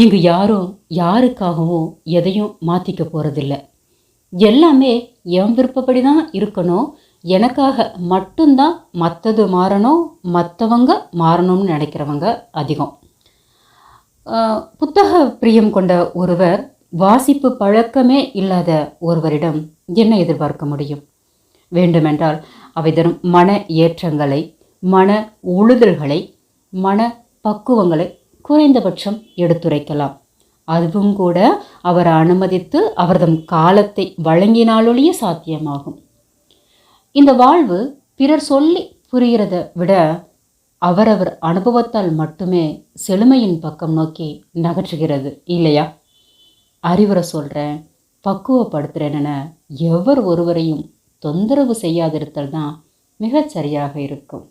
இங்கு யாரும் யாருக்காகவும் எதையும் மாற்றிக்க போகிறதில்ல எல்லாமே என் விருப்பப்படி தான் இருக்கணும். எனக்காக மட்டும்தான் மற்றது மாறணும் மற்றவங்க மாறணும்னு நினைக்கிறவங்க அதிகம். புத்தக பிரியம் கொண்ட ஒருவர் வாசிப்பு பழக்கமே இல்லாத ஒருவரிடம் என்ன எதிர்பார்க்க முடியும்? வேண்டுமென்றால் அவை தரும் மன ஏற்றங்களை மன உழுதல்களை மன பக்குவங்களை குறைந்தபட்சம் எடுத்துரைக்கலாம். அதுவும் கூட அவர் அனுமதித்து அவர்தம் காலத்தை வழங்கினாலொழிய சாத்தியமாகும். இந்த வாழ்வு பிறர் சொல்லி புரிகிறத விட அவரவர் அனுபவத்தால் மட்டுமே செழுமையின் பக்கம் நோக்கி நகற்றுகிறது இல்லையா? அறிவுரை சொல்கிறேன் பக்குவப்படுத்துகிறேன்னு எவர் ஒருவரையும் தொந்தரவு செய்யாதிருத்தல் தான் மிகச்சரியாக இருக்கும்.